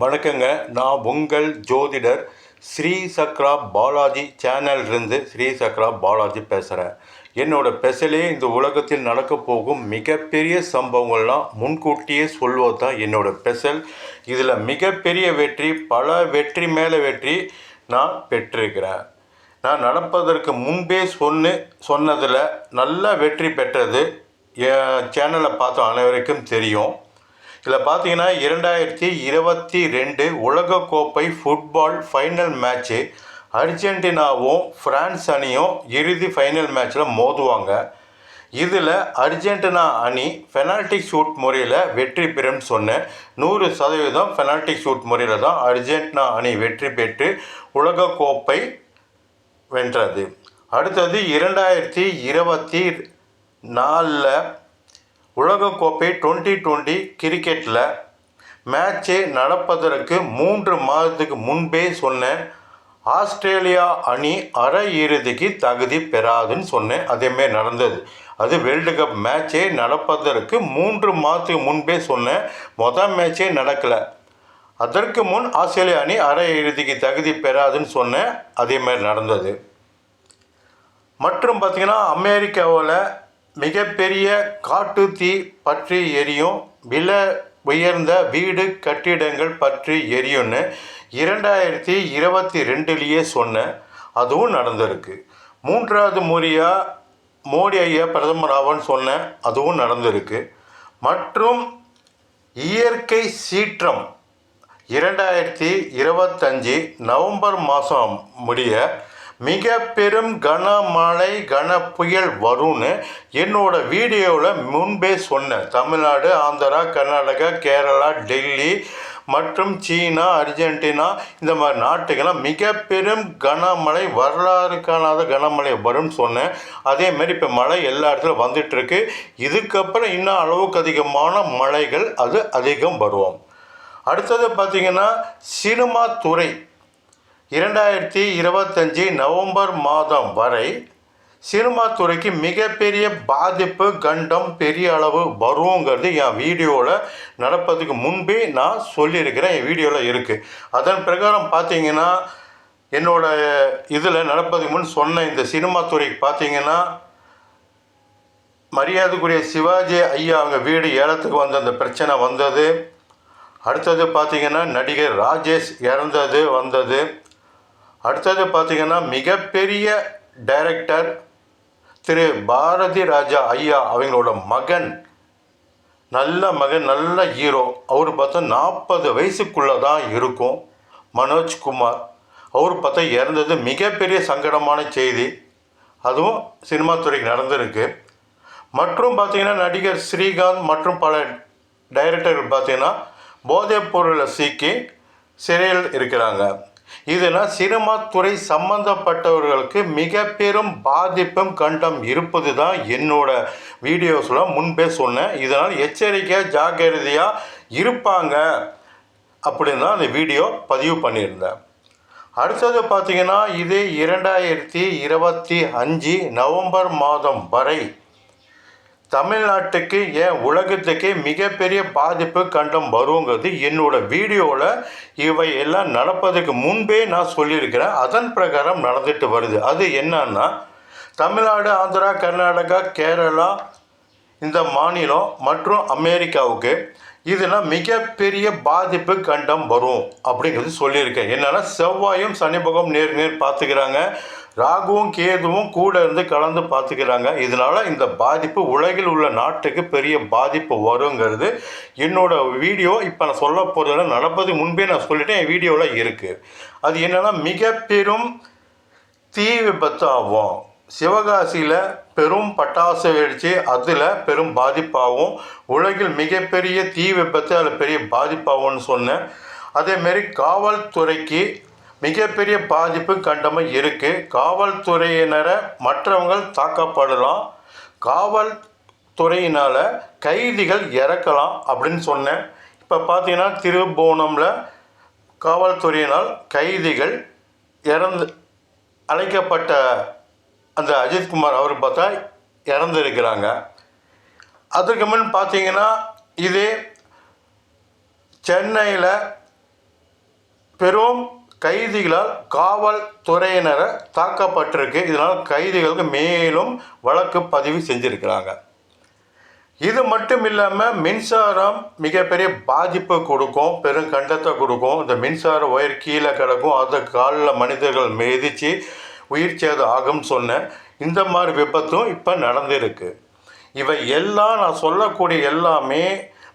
வணக்கங்க. நான் உங்கள் ஜோதிடர் ஸ்ரீ சக்ரா பாலாஜி சேனல்லேருந்து ஸ்ரீ சக்ரா பாலாஜி பேசுகிறேன் என்னோட பெசலே இந்த உலகத்தில் நடக்க போகும் மிகப்பெரிய சம்பவங்கள்லாம் முன்கூட்டியே சொல்வது தான் என்னோட பெசல் இதில் மிகப்பெரிய வெற்றி பல வெற்றி மேலே வெற்றி நான் பெற்றிருக்கிறேன். நான் நடப்பதற்கு முன்பே சொன்னு சொன்னதில் நல்ல வெற்றி பெற்றது சேனலை பார்த்த அனைவருக்கும் தெரியும். இதில் பார்த்தீங்கன்னா இரண்டாயிரத்தி இருபத்தி ரெண்டு உலகக்கோப்பை ஃபுட்பால் ஃபைனல் மேட்ச்சு அர்ஜென்டினாவும் ஃப்ரான்ஸ் அணியும் இறுதி ஃபைனல் மேட்ச்சில் மோதுவாங்க. இதில் அர்ஜென்டினா அணி பெனால்டி ஷூட் முறையில் வெற்றி பெறும்னு சொன்னேன். நூறு சதவீதம் பெனால்டி ஷூட் முறையில் தான் அர்ஜென்டினா அணி வெற்றி பெற்று உலகக்கோப்பை வென்றது. அடுத்தது இரண்டாயிரத்தி இருபத்தி நாலில் உலகக்கோப்பை டுவெண்ட்டி டுவெண்ட்டி கிரிக்கெட்டில் மேட்சே நடப்பதற்கு மூன்று மாதத்துக்கு முன்பே சொன்னேன். ஆஸ்திரேலியா அணி அரை இறுதிக்கு தகுதி பெறாதுன்னு சொன்னேன். அதேமாரி நடந்தது. அது வேர்ல்டு கப் மேட்சே நடப்பதற்கு மூன்று மாதத்துக்கு முன்பே சொன்னேன். மொதல் மேட்சே நடக்கலை. அதற்கு முன் ஆஸ்திரேலியா அணி அரை இறுதிக்கு தகுதி பெறாதுன்னு சொன்னேன். அதேமாரி நடந்தது. மற்றும் பார்த்திங்கன்னா அமெரிக்காவில் மிகப்பெரிய காட்டு தீ பற்றி எரியும் வில உயர்ந்த வீடு கட்டிடங்கள் பற்றி எரியும்னு இரண்டாயிரத்தி இருபத்தி ரெண்டுலேயே சொன்னேன் அதுவும் நடந்திருக்கு. மூன்றாவது முறையாக மோடி ஐயா பிரதமர் ஆவான்னு சொன்னேன் அதுவும் நடந்திருக்கு. மற்றும் இயற்கை சீற்றம் இரண்டாயிரத்தி இருபத்தஞ்சி நவம்பர் மாதம் முடிய மிக பெரும் கனமழை கன புயல் வரும்னு என்னோட வீடியோவில் முன்பே சொன்னேன். தமிழ்நாடு ஆந்திரா கர்நாடகா கேரளா டெல்லி மற்றும் சீனா அர்ஜென்டினா இந்த மாதிரி நாட்டுக்கெல்லாம் மிக பெரும் கனமழை வரலாறு காணாத கனமழை வரும்னு சொன்னேன். அதேமாரி இப்போ மழை எல்லா இடத்துலையும் வந்துட்டுருக்கு. இதுக்கப்புறம் இன்னும் அளவுக்கு அதிகமான மழைகள் அது அதிகம் வரும் அடுத்தது பார்த்திங்கன்னா சினிமா துறை. இரண்டாயிரத்தி இருபத்தஞ்சி நவம்பர் மாதம் வரை சினிமா துறைக்கு மிகப்பெரிய பாதிப்பு கண்டம் பெரிய அளவு வருங்கிறது என் வீடியோவில் நடப்பதுக்கு முன்பே நான் சொல்லியிருக்கிறேன். என் வீடியோவில் இருக்குது அதன் பிரகாரம் பார்த்தீங்கன்னா என்னோட இதில் நடப்பதுக்கு முன் சொன்ன இந்த சினிமா துறைக்கு பார்த்தீங்கன்னா மரியாதைக்குரிய சிவாஜி ஐயா அவங்க வீடு ஏலத்துக்கு வந்த அந்த பிரச்சனை வந்தது. அடுத்தது பார்த்திங்கன்னா நடிகர் ராஜேஷ் இறந்தது வந்தது. அடுத்தது பார்த்திங்கன்னா மிகப்பெரிய டைரக்டர் திரு பாரதி ராஜா ஐயா அவங்களோட மகன். நல்ல மகன் நல்ல ஹீரோ அவர் பார்த்தா நாற்பது வயசுக்குள்ளே தான் இருக்கும் மனோஜ்குமார் அவர் பார்த்தா இறந்தது மிகப்பெரிய சங்கடமான செய்தி. அதுவும் சினிமா துறைக்கு நடந்திருக்கு. மற்றும் பார்த்திங்கன்னா நடிகர் ஸ்ரீகாந்த் மற்றும் பல டைரக்டர்கள் பார்த்திங்கன்னா போதைப் பொருளை சீக்கி சிறையில் இருக்கிறாங்க. இதனால் சினிமா துறை சம்பந்தப்பட்டவர்களுக்கு மிக பெரும் பாதிப்பும் கண்டம் இருப்பது தான் என்னோட வீடியோஸில் முன்பே சொன்னேன். இதனால் எச்சரிக்கையாக ஜாக்கிரதையாக இருப்பாங்க அப்படின்னு தான் அந்த வீடியோ பதிவு பண்ணியிருந்தேன். அடுத்தது பார்த்திங்கன்னா இது இரண்டாயிரத்தி இருபத்தி அஞ்சு நவம்பர் மாதம் வரை தமிழ்நாட்டுக்கு ஏன் உலகத்துக்கே மிகப்பெரிய பாதிப்பு கண்டம் வருங்கிறது என்னோட வீடியோவில் இவை எல்லாம் நடப்பதற்கு முன்பே நான் சொல்லியிருக்கிறேன். அதன் பிரகாரம் நடந்துட்டு வருது. அது என்னன்னா தமிழ்நாடு ஆந்திரா கர்நாடகா கேரளா இந்த மாநிலம் மற்றும் அமெரிக்காவுக்கு இதெல்லாம் மிகப்பெரிய பாதிப்பு கண்டம் வரும் அப்படிங்கிறது சொல்லியிருக்கேன். என்னென்னா செவ்வாயும் சனி நேர் நேர் பார்த்துக்கிறாங்க. ராகுவும் கேதுவும் கூட இருந்து கலந்து பார்த்துக்கிறாங்க. இதனால் இந்த பாதிப்பு உலகில் உள்ள நாட்டுக்கு பெரிய பாதிப்பு வருங்கிறது. என்னோட வீடியோ இப்போ நான் சொல்ல போகிறதுல நடப்பது முன்பே நான் சொல்லிட்டேன். என் வீடியோவில் இருக்குது அது என்னென்னா மிக பெரும் தீ விபத்து ஆகும் சிவகாசியில் பெரும் பட்டாசு வெடித்து அதில் பெரும் பாதிப்பாகவும் உலகில் மிகப்பெரிய தீ விபத்து அதில் பெரிய பாதிப்பாகும்னு சொன்னேன். அதேமாரி காவல்துறைக்கு மிகப்பெரிய பாதிப்பு கண்டமாக இருக்குது காவல்துறையினரை மற்றவங்க தாக்கப்படலாம். காவல்துறையினால் கைதிகள் இறக்கலாம் அப்படின்னு சொன்னேன். இப்போ பார்த்தீங்கன்னா திருபுவனமில் காவல்துறையினால் கைதிகள் இறந்து அழைக்கப்பட்ட அந்த அஜித்குமார் அவர் பார்த்தா இறந்துருக்கிறாங்க. அதுக்கு முன் பார்த்தீங்கன்னா இதே சென்னையில் பெரும் கைதிகளால் காவல்துறையினரை தாக்கப்பட்டிருக்கு. இதனால் கைதிகளுக்கு மேலும் வழக்கு பதிவு செஞ்சுருக்கிறாங்க. இது மட்டும் இல்லாமல் மின்சாரம் மிகப்பெரிய பாதிப்பு கொடுக்கும் பெரும் கண்டத்தை கொடுக்கும். இந்த மின்சார ஒயர் கீழே கிடக்கும். அதை காலில் மனிதர்கள் மிதித்து உயிர் சேதம் ஆகும்னு சொன்னேன். இந்த மாதிரி விபத்தும் இப்போ நடந்திருக்கு. இவை எல்லாம் நான் சொல்லக்கூடிய எல்லாமே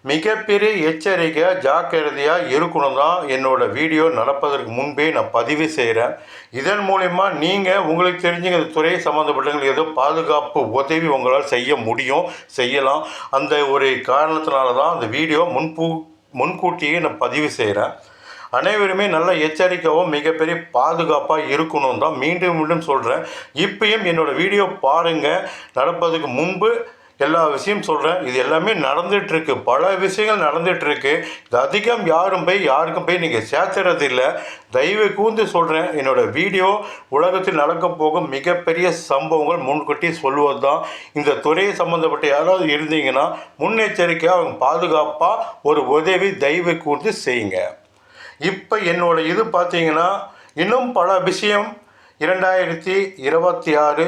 மிகப்பெரிய எச்சரிக்கை ஜாக்கிரதையாக இருக்கணும் தான் என்னோட வீடியோ நடப்பதற்கு முன்பே நான் பதிவு செய்கிறேன் இதன் மூலிமா நீங்கள் உங்களுக்கு தெரிஞ்சுங்க இந்த துறை சம்மந்தப்பட்டவங்களுக்கு ஏதோ பாதுகாப்பு உதவி உங்களால் செய்ய முடியும் செய்யலாம். அந்த ஒரு காரணத்தினால தான் அந்த வீடியோ முன்பு முன்கூட்டியே நான் பதிவு செய்கிறேன் அனைவருமே நல்ல எச்சரிக்கையாகவும் மிகப்பெரிய பாதுகாப்பாக இருக்கணும் தான் மீண்டும் மீண்டும் சொல்கிறேன் இப்பயும் என்னோடய வீடியோ பாருங்கள் நடப்பதுக்கு முன்பு எல்லா விஷயம் சொல்கிறேன் இது எல்லாமே நடந்துகிட்ருக்கு பல விஷயங்கள் நடந்துகிட்ருக்கு இது அதிகம் யாரும் போய் யாருக்கும் போய் நீங்கள் சேர்த்துறது இல்லை. தயவு கூர்ந்து சொல்கிறேன் என்னோடய வீடியோ உலகத்தில் நடக்க போகும் மிகப்பெரிய சம்பவங்கள் முன்கூட்டி சொல்வது தான் இந்த துறையை சம்மந்தப்பட்ட யாராவது இருந்தீங்கன்னா முன்னெச்சரிக்கையாக அவங்க பாதுகாப்பாக ஒரு உதவி தயவு கூர்ந்து செய்யுங்க. இப்போ என்னோட இது பார்த்தீங்கன்னா இன்னும் பல விஷயம். இரண்டாயிரத்தி இருபத்தி ஆறு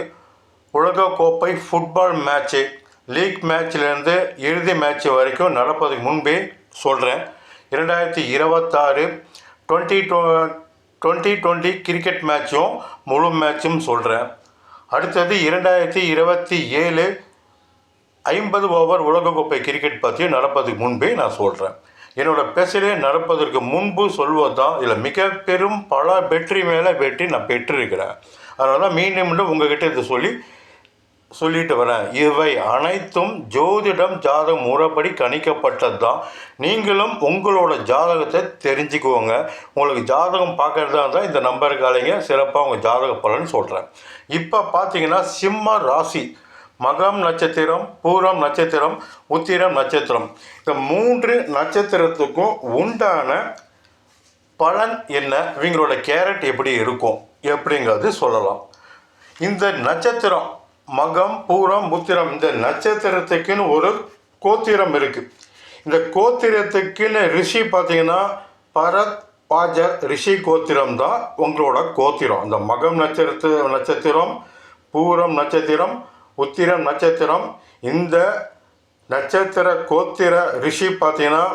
உலகக்கோப்பை ஃபுட்பால் மேட்ச்சு லீக் மேட்ச்லேருந்து இறுதி மேட்ச் வரைக்கும் நடப்பதுக்கு முன்பே சொல்கிறேன் இரண்டாயிரத்தி இருபத்தாறு twenty to twenty twenty cricket மேட்சும் முழு மேட்சும் சொல்கிறேன் அடுத்தது இரண்டாயிரத்தி இருபத்தி ஏழு ஐம்பது ஓவர் உலகக்கோப்பை கிரிக்கெட் பற்றியும் நடப்பதுக்கு முன்பே நான் சொல்கிறேன் என்னோடய பேசலே நடப்பதற்கு முன்பு சொல்வது தான் இதில் மிக பெரும் பல வெற்றி மேலே வெற்றி நான் பெற்றிருக்கிறேன். அதனால தான் மீண்டும் மீண்டும் உங்ககிட்ட இதை சொல்லி சொல்லிட்டு வரேன் இவை அனைத்தும் ஜோதிடம் ஜாதகம் முறைப்படி கணிக்கப்பட்டது தான் நீங்களும் உங்களோட ஜாதகத்தை தெரிஞ்சுக்குவோங்க உங்களுக்கு ஜாதகம் பார்க்குறதா இருந்தால் இந்த நம்பருக்கு அலைங்க சிறப்பாக உங்கள் ஜாதக பலன்னு சொல்கிறேன் இப்போ பார்த்தீங்கன்னா சிம்ம ராசி. மகம் நட்சத்திரம் பூரம் நட்சத்திரம் உத்திரம் நட்சத்திரம். இந்த மூன்று நட்சத்திரத்துக்கும் உண்டான பலன் என்ன? இவங்களோட கேரட் எப்படி இருக்கும்? எப்படிங்கிறது சொல்லலாம். இந்த நட்சத்திரம் மகம் பூரம் உத்திரம் இந்த நட்சத்திரத்துக்குன்னு ஒரு கோத்திரம் இருக்குது இந்த கோத்திரத்துக்குன்னு ரிஷி பார்த்தீங்கன்னா பரத் பாஜ ரிஷி கோத்திரம் தான் உங்களோட கோத்திரம். இந்த மகம் நட்சத்திர நட்சத்திரம் பூரம் நட்சத்திரம் உத்திரம் நட்சத்திரம். இந்த நட்சத்திர கோத்திர ரிஷி பார்த்தீங்கன்னா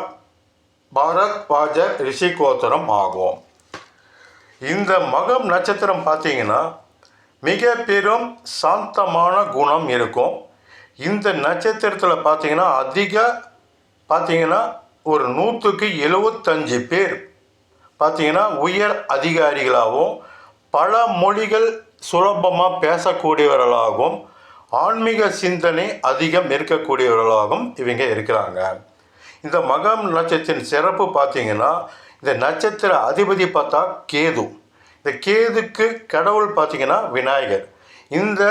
பாரத் பாஜ ரிஷி கோத்திரம் ஆகும். இந்த மகம் நட்சத்திரம் பார்த்தீங்கன்னா மிக பெரும் சாந்தமான குணம் இருக்கும். இந்த நட்சத்திரத்தில் பார்த்தீங்கன்னா அதிக பார்த்தீங்கன்னா ஒரு நூற்றுக்கு எழுபத்தஞ்சு பேர். பார்த்தீங்கன்னா உயர் அதிகாரிகளாகவும் பல மொழிகள் சுலபமாக பேசக்கூடியவர்களாகவும் ஆன்மீக சிந்தனை அதிகம் இருக்கக்கூடியவர்களாகவும் இவங்க இருக்கிறாங்க. இந்த மகம் நட்சத்திரம் சிறப்பு பார்த்தீங்கன்னா இந்த நட்சத்திர அதிபதி பார்த்தா கேது. இந்த கேதுக்கு கடவுள் பார்த்திங்கன்னா விநாயகர். இந்த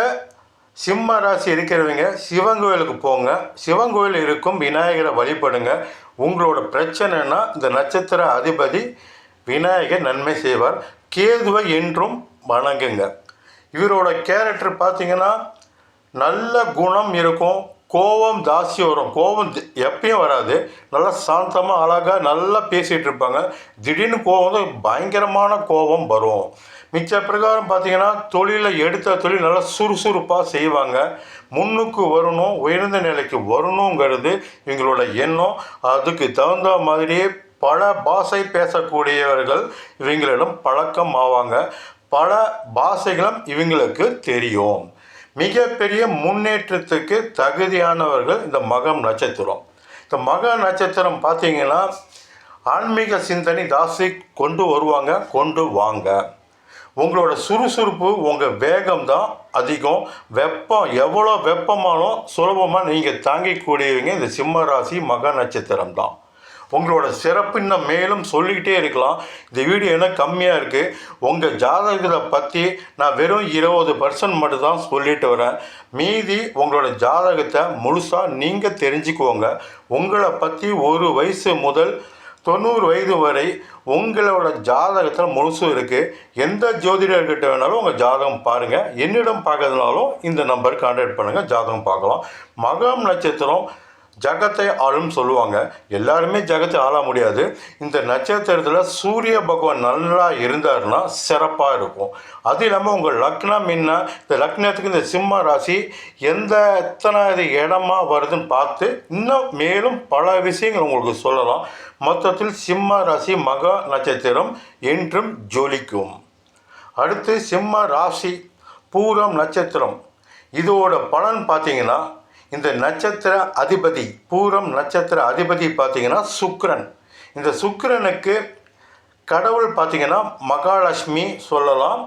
சிம்ம ராசி இருக்கிறவங்க சிவன் கோயிலுக்கு போங்க. சிவன் கோயில் இருக்கும் விநாயகரை வழிபடுங்க. உங்களோட பிரச்சனைனா இந்த நட்சத்திர அதிபதி விநாயகர் நன்மை செய்வார். கேதுவை என்றும் வணங்குங்க. இவரோட கேரக்டர் பார்த்திங்கன்னா நல்ல குணம் இருக்கும். கோபம் ஜாஸ்தி வரும். கோபம் எப்பயும் வராது. நல்லா சாந்தமாக அழகாக நல்லா பேசிகிட்டு இருப்பாங்க. திடீர்னு கோபம் வந்து பயங்கரமான கோபம் வரும். மிச்ச பிரகாரம் பார்த்தீங்கன்னா தொழிலை எடுத்த தொழில் நல்லா சுறுசுறுப்பாக செய்வாங்க. முன்னுக்கு வரணும் உயர்ந்த நிலைக்கு வரணுங்கிறது இவங்களோட எண்ணம். அதுக்கு தகுந்த மாதிரியே பல பாஷை பேசக்கூடியவர்கள் இவங்களிடம் பழக்கம் ஆவாங்க. பல பாஷைகளும் இவங்களுக்கு தெரியும். மிகப்பெரிய முன்னேற்றத்துக்கு தகுதியானவர்கள் இந்த மகம் நட்சத்திரம். இந்த மக நட்சத்திரம் பார்த்தீங்கன்னா ஆன்மீக சிந்தனை தாசி கொண்டு வருவாங்க கொண்டு வாங்க. உங்களோட சுறுசுறுப்பு உங்கள் வேகம் தான் அதிகம். வெப்பம் எவ்வளோ வெப்பமானாலும் சுலபமாக நீங்கள் தாங்கிக்கூடியவங்க இந்த சிம்ம ராசி மக நட்சத்திரம் தான். உங்களோட சிறப்பு இன்னும் மேலும் சொல்லிக்கிட்டே இருக்கலாம். இந்த வீடியோ என்ன கம்மியாக இருக்குது உங்கள் ஜாதகத்தை பற்றி நான் வெறும் இருபது பர்சன்ட் மட்டும்தான் சொல்லிட்டு வரேன். மீதி உங்களோட ஜாதகத்தை முழுசாக நீங்கள் தெரிஞ்சுக்குவோங்க உங்களை பற்றி ஒரு வயசு முதல் தொண்ணூறு வயது வரை உங்களோட ஜாதகத்தில் முழுசும் இருக்குது எந்த ஜோதிடர்கிட்ட வேணாலும் உங்கள் ஜாதகம் பாருங்கள் என்னிடம் பார்க்கறதுனாலும் இந்த நம்பருக்கு கான்டாக்ட் பண்ணுங்கள் ஜாதகம் பார்க்கலாம். மகம் நட்சத்திரம் ஜகத்தை ஆளும் சொல்லுவாங்க. எல்லாருமே ஜகத்தை ஆள முடியாது. இந்த நட்சத்திரத்தில் சூரிய பகவான் நல்லா இருந்தாருன்னா சிறப்பாக இருக்கும். அது இல்லாமல் உங்கள் லக்னம் என்ன இந்த லக்னத்துக்கு இந்த சிம்ம ராசி எந்த எத்தனாவது இடமா வருதுன்னு பார்த்து இன்னும் மேலும் பல விஷயங்கள் உங்களுக்கு சொல்லலாம். மொத்தத்தில் சிம்ம ராசி மகா நட்சத்திரம் என்றும் ஜொலிக்கும். அடுத்து சிம்ம ராசி பூரம் நட்சத்திரம். இதோட பலன் பார்த்தீங்கன்னா இந்த நட்சத்திர அதிபதி பூரம் நட்சத்திர அதிபதி பார்த்திங்கன்னா சுக்ரன் இந்த சுக்ரனுக்கு கடவுள் பார்த்திங்கன்னா மகாலட்சுமி சொல்லலாம்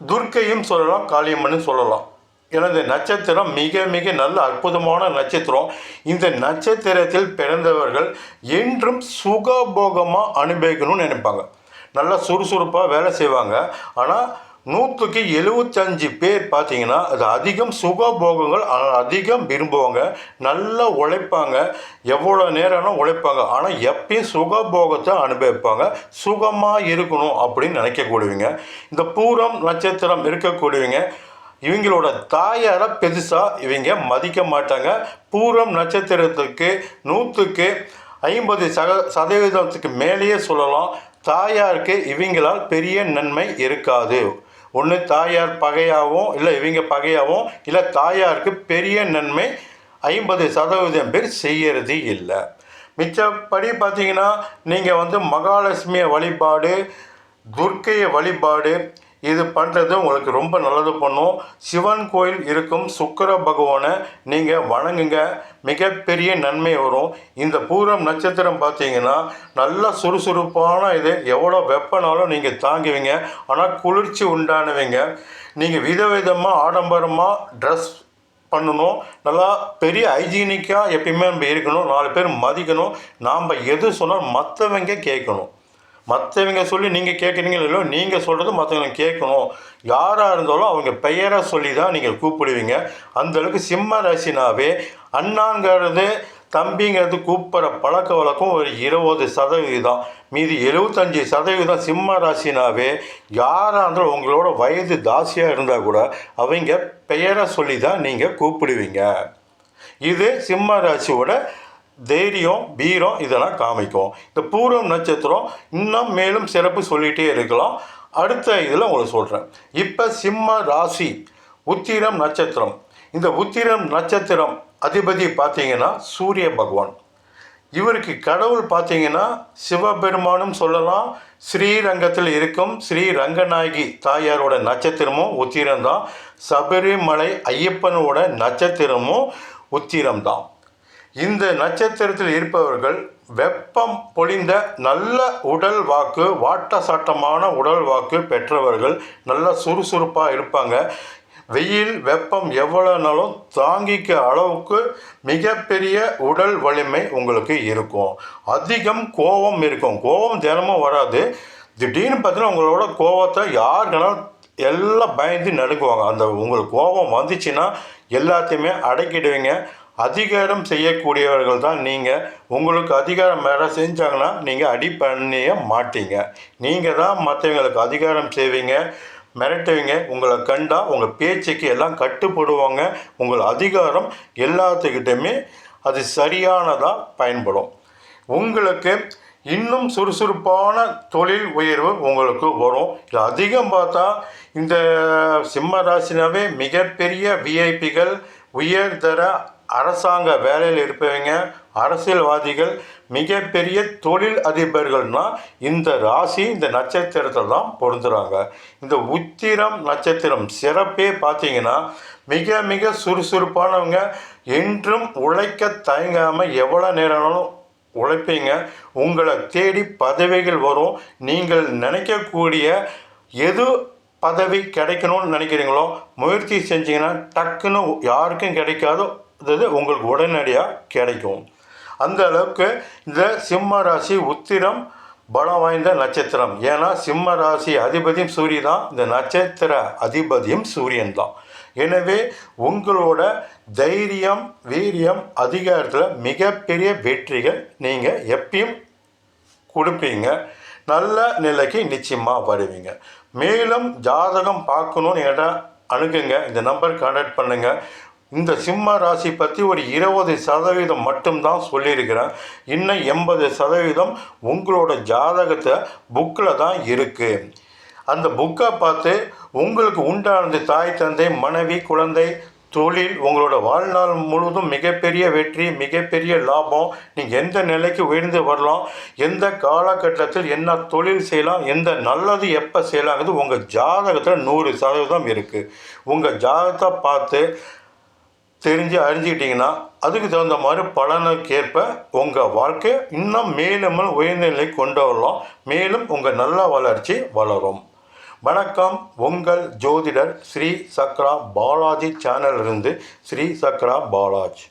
துர்க்கையும் சொல்லலாம் காளியம்மன்னு சொல்லலாம். ஏன்னா இந்த நட்சத்திரம் மிக மிக நல்ல அற்புதமான நட்சத்திரம். இந்த நட்சத்திரத்தில் பிறந்தவர்கள் என்றும் சுகபோகமாக அனுபவிக்கணும்னு நினைப்பாங்க. நல்லா சுறுசுறுப்பாக வேலை செய்வாங்க. ஆனால் நூற்றுக்கு எழுபத்தஞ்சு பேர் பார்த்தீங்கன்னா அது அதிகம் சுகபோகங்கள் ஆனால் அதிகம் விரும்புவாங்க. நல்லா உழைப்பாங்க. எவ்வளோ நேரம்னா உழைப்பாங்க. ஆனால் எப்பயும் சுகபோகத்தை அனுபவிப்பாங்க. சுகமாக இருக்கணும் அப்படின்னு நினைக்கக்கூடியவங்க. இந்த பூரம் நட்சத்திரம் இருக்கக்கூடியவங்க இவங்களோட தாயாரை பெருசாக இவங்க மதிக்க மாட்டாங்க. பூரம் நட்சத்திரத்துக்கு நூற்றுக்கு ஐம்பது சக சதவீதத்துக்கு மேலேயே சொல்லலாம். தாயாருக்கு இவங்களால் பெரிய நன்மை இருக்காது. ஒன்று தாயார் பகையாகவும் இல்லை இவங்க பகையாகவும் இல்லை தாயாருக்கு பெரிய நன்மை ஐம்பது சதவீதம் பேர் செய்கிறது இல்லை. மிச்சப்படி பார்த்தீங்கன்னா நீங்கள் வந்து மகாலட்சுமியை வழிபாடு துர்க்கையை வழிபாடு இது பண்ணுறது உங்களுக்கு ரொம்ப நல்லது பண்ணும். சிவன் கோயில் இருக்கும் சுக்கிர பகவானை நீங்கள் வணங்குங்க. மிகப்பெரிய நன்மை வரும். இந்த பூரம் நட்சத்திரம் பார்த்தீங்கன்னா நல்ல சுறுசுறுப்பான இது. எவ்வளோ வெப்பனாலும் நீங்கள் தாங்குவீங்க. ஆனால் குளிர்ச்சி உண்டானவங்க. நீங்கள் விதவிதமாக ஆடம்பரமாக ட்ரெஸ் பண்ணணும். நல்லா பெரிய ஹைஜீனிக்காக எப்பயுமே நம்ம இருக்கணும். நாலு பேர் மதிக்கணும். நாம் எது சொன்னாலும் மற்றவங்க கேட்கணும். மற்றவங்க சொல்லி நீங்கள் கேட்குறீங்களோ இல்லையோ நீங்கள் சொல்கிறது மற்றவங்களுக்கு கேட்கணும். யாராக இருந்தாலும் அவங்க பெயரை சொல்லி தான் நீங்கள் கூப்பிடுவீங்க அந்தளவுக்கு சிம்ம ராசினாவே அண்ணாங்கிறது தம்பிங்கிறது கூப்பிட்ற பழக்க வழக்கம் ஒரு இருபது சதவீதம். மீதி எழுபத்தஞ்சி சதவீதம் சிம்ம ராசினாவே யாராக இருந்தாலும் உங்களோட வயது தாசியாக இருந்தால் கூட அவங்க பெயரை சொல்லி தான் நீங்கள் கூப்பிடுவீங்க. இது சிம்ம ராசியோட தைரியம் வீரம் இதெல்லாம் காமிக்கும். இந்த பூர்வம் நட்சத்திரம் இன்னும் மேலும் சிறப்பு சொல்லிகிட்டே இருக்கலாம். அடுத்த இதில் உங்களுக்கு சொல்கிறேன் இப்போ சிம்ம ராசி உத்திரம் நட்சத்திரம். இந்த உத்திரம் நட்சத்திரம் அதிபதி பார்த்தீங்கன்னா சூரிய பகவான். இவருக்கு கடவுள் பார்த்தீங்கன்னா சிவபெருமானும் சொல்லலாம். ஸ்ரீரங்கத்தில் இருக்கும் ஸ்ரீ ரங்கநாயகி தாயாரோட நட்சத்திரமும் உத்திரம்தான் சபரிமலை ஐயப்பனோட நட்சத்திரமும் உத்திரம்தான் இந்த நட்சத்திரத்தில் இருப்பவர்கள் வெப்பம் பொழிந்த நல்ல உடல் வாக்கு வாட்ட சாட்டமான உடல் வாக்கு பெற்றவர்கள் நல்ல சுறுசுறுப்பாக இருப்பாங்க. வெயில் வெப்பம் எவ்வளோனாலும் தாங்கிக்க அளவுக்கு மிகப்பெரிய உடல் வலிமை உங்களுக்கு இருக்கும். அதிகம் கோபம் இருக்கும். கோபம் தினமும் வராது. திடீர்னு பார்த்தீங்கன்னா உங்களோட கோபத்தை யாருக்குனாலும் எல்லாம் பயந்து நடுங்குவாங்க. அந்த உங்களுக்கு கோபம் வந்துச்சுன்னா எல்லாத்தையுமே அடக்கிடுவீங்க. அதிகாரம் செய்யக்கூடியவர்கள் தான் நீங்கள் உங்களுக்கு அதிகாரம் மேலே செஞ்சாங்கன்னா நீங்கள் அடி பண்ணிய மாட்டீங்க. நீங்கள் தான் மற்றவங்களுக்கு அதிகாரம் செய்வீங்க மிரட்டுவீங்க. உங்களை கண்டா உங்கள் பேச்சுக்கு எல்லாம் கட்டுப்படுவாங்க. உங்கள் அதிகாரம் எல்லாத்துக்கிட்டையுமே அது சரியானதாக பயன்படும். உங்களுக்கு இன்னும் சுறுசுறுப்பான தொழில் உயர்வு உங்களுக்கு வரும். இது அதிகம் பார்த்தா இந்த சிம்ம ராசினாவே மிகப்பெரிய விஐபிகள் உயர்தர அரசாங்க வேலையில் இருப்பவங்க அரசியல்வாதிகள் மிகப்பெரிய தொழில் அதிபர்கள்னா இந்த ராசி இந்த நட்சத்திரத்தில் தான் பொருந்துகிறாங்க இந்த உத்திரம் நட்சத்திரம் சிறப்பே பார்த்தீங்கன்னா மிக மிக சுறுசுறுப்பானவங்க என்றும் உழைக்க தயங்காமல் எவ்வளோ நேரம்னாலும் உழைப்பீங்க. உங்களை தேடி பதவிகள் வரும். நீங்கள் நினைக்கக்கூடிய எது பதவி கிடைக்கணும்னு நினைக்கிறீங்களோ முயற்சி செஞ்சீங்கன்னா டக்குன்னு யாருக்கும் கிடைக்காதோ. இது உங்களுக்கு உடனடியாக கிடைக்கும். அந்த அளவுக்கு இந்த சிம்ம ராசி உத்திரம் பலம் வாய்ந்த நட்சத்திரம். ஏன்னா சிம்ம ராசி அதிபதியும் சூரியன் தான். இந்த நட்சத்திர அதிபதியும் சூரியன் தான். எனவே உங்களோட தைரியம் வீரியம் அதிகாரத்தில் மிகப்பெரிய வெற்றிகள் நீங்கள் எப்பயும் கொடுப்பீங்க. நல்ல நிலைக்கு நிச்சயமாக வருவீங்க. மேலும் ஜாதகம் பார்க்கணுன்னு கேட்டால் அணுகுங்க. இந்த நம்பர் கான்டாக்ட் பண்ணுங்கள் இந்த சிம்ம ராசி பற்றி ஒரு இருபது சதவீதம் மட்டும்தான் சொல்லியிருக்கிறேன். இன்னும் எண்பது சதவீதம் உங்களோட ஜாதகத்தை புக்கில் தான் இருக்குது அந்த புக்கை பார்த்து உங்களுக்கு உண்டானது தாய் தந்தை மனைவி குழந்தை தொழில் உங்களோட வாழ்நாள் முழுவதும் மிகப்பெரிய வெற்றி மிகப்பெரிய லாபம். நீங்கள் எந்த நிலைக்கு உயர்ந்து வரலாம் எந்த காலகட்டத்தில் என்ன தொழில் செய்யலாம் எந்த நல்லது எப்போ செய்யலாங்கிறது உங்கள் ஜாதகத்தில் நூறு சதவீதம் இருக்குது உங்கள் ஜாதகத்தை பார்த்து தெரிஞ்சு அறிஞ்சிக்கிட்டிங்கன்னா அதுக்கு தகுந்த மாதிரி பலனுக்கேற்ப உங்கள் வாழ்க்கை இன்னும் மேலும் உயர்ந்த நிலை கொண்டு வரலாம். மேலும் உங்கள் நல்ல வளர்ச்சி வளரும். வணக்கம். உங்கள் ஜோதிடர் ஸ்ரீ சக்ரா பாலாஜி சேனலிருந்து ஸ்ரீ சக்ரா பாலாஜ்.